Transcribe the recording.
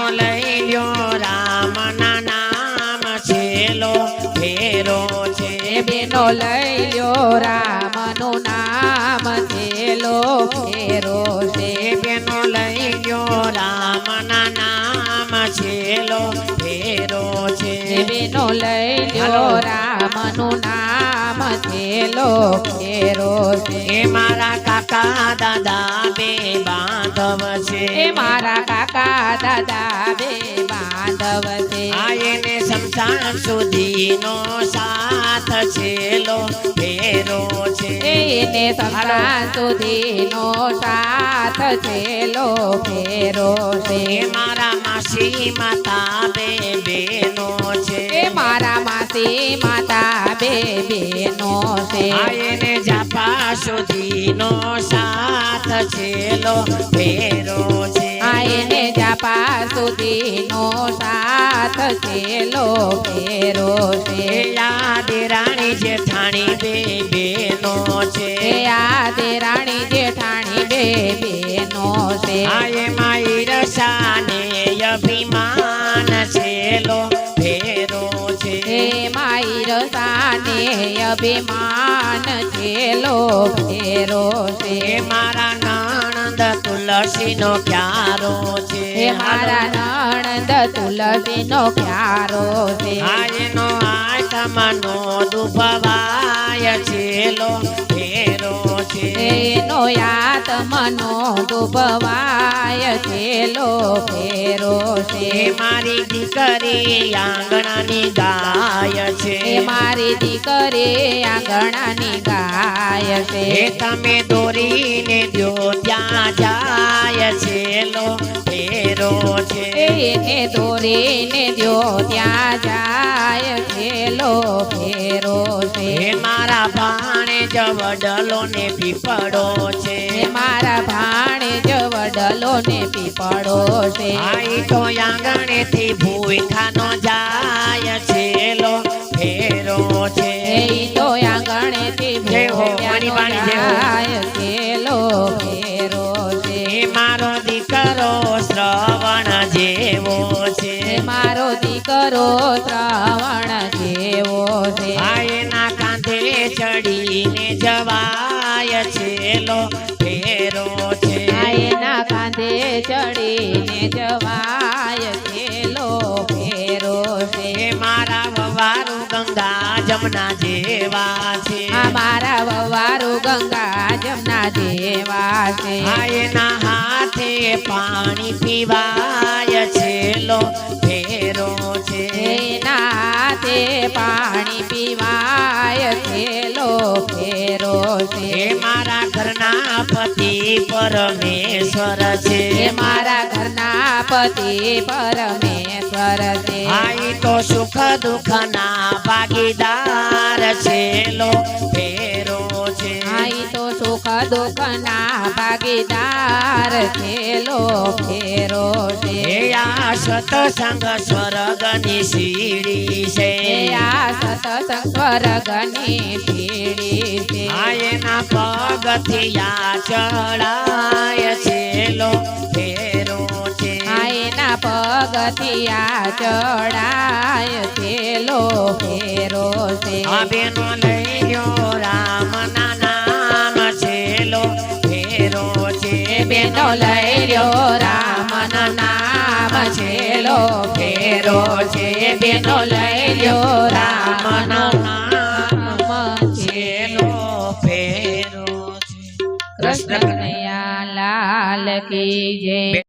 બેનો લઈ લ્યો રામના નામ છેલો ફેરો છે. બેનો લઈ લ્યો રામનું નામ છેલો ફેરો છે. બેનો લઈ લ્યો રામનું નામ થેલો ફેરો છે. એ મારા કાકા દાદા બે બાંધવ છે. એ મારા કાકા દાદા બે બાંધવ છે. આ એને સમસાન સુધીનો સાથ છેલો ફેરો છે. એને સંસાર સુધીનો સાથ છેલો ફેરો છે. મારા માસી માતા બે બેનો છે. એ મારા માસી માતા બે બેનો છે આયને જાપા સુધીનો સાથ છેલો ફેરો છે. આયને જાપા સુધીનો સાથ છેલો ફેરો છે. યાદ રાણી જેઠાણી બે બેનો છે યાદ રાણી જેઠાણી બે બેનો છે આયે માઈ રસાને અભિમાન છેલો ફેરો છે. મારા નણંદ તુલસીનો ક્યારો છે. એ મારા નણંદ તુલસીનો ક્યારો છે. આજનો આઠમાનો દુભવાય છેલો. ફેરો છે. એનો આત્મનો દુભવાય છેલો ફેરો છે. મારી દીકરી આંગણાની ગાય છે. મારી દીકરી આંગણાની ગાય છે. તમે દોરીને દો ત્યાં જાય છેલો ફેરો છે એને દોરીને દ્યો ત્યાં જાય ખેલો ફેરો છે. મારા ભાણે જવડલો ને પીપળો છે. મારા ભાણે જવડલો વડલો ને પીપળો છે. આઈ તો આંગણેથી ભૂખાનો જાય છેલો ફેરો છે. એ તો આંગણે થી હો. જાય છેલો ફેરો છે. મારો દીકરો શ્રવણ જેવો છે. મારો દીકરો શ્રાવણ જેવો છે. એના કાંધે ચડીને જવાય છેલો ફેરો છે. આયના એના કાંધે ચડીને જવાય છેલો ફેરો છે. મારા વવારું ગંગા જમના જેવા છે. મારા વવારું ગંગા જમના જેવા છે. એના હાથે પાણી પીવાય છેલો ફેરો છે. એના હાથે પાણી પીવાય થેલો ફેરો છે મારા ઘરના પતિ પરમેશ્વર છે. મારા ઘરના પતિ પરમેશ્વર છે. આઈ તો સુખ દુઃખના ભાગીદાર છે તો સુખ દુઃખના ભાગીદાર છેલો ફેરો છે. આ સતસંગ સ્વર્ગની સીડી છે. આ સતસંગ સ્વર્ગની સીડી છે. આ એના આ ચડાય છેલો ફેરો છે. આ એના આ ચડાય છેલો ફેરો છે. અભિનો લઈ લ્યો બેનો લઈ લ્યો રામન નામ છેલો ફેરો છે. બેનો લઈ લ્યો રામન નામ છેલો ફેરો છે. કૃષ્ણ કનૈયા લાલ કી જય.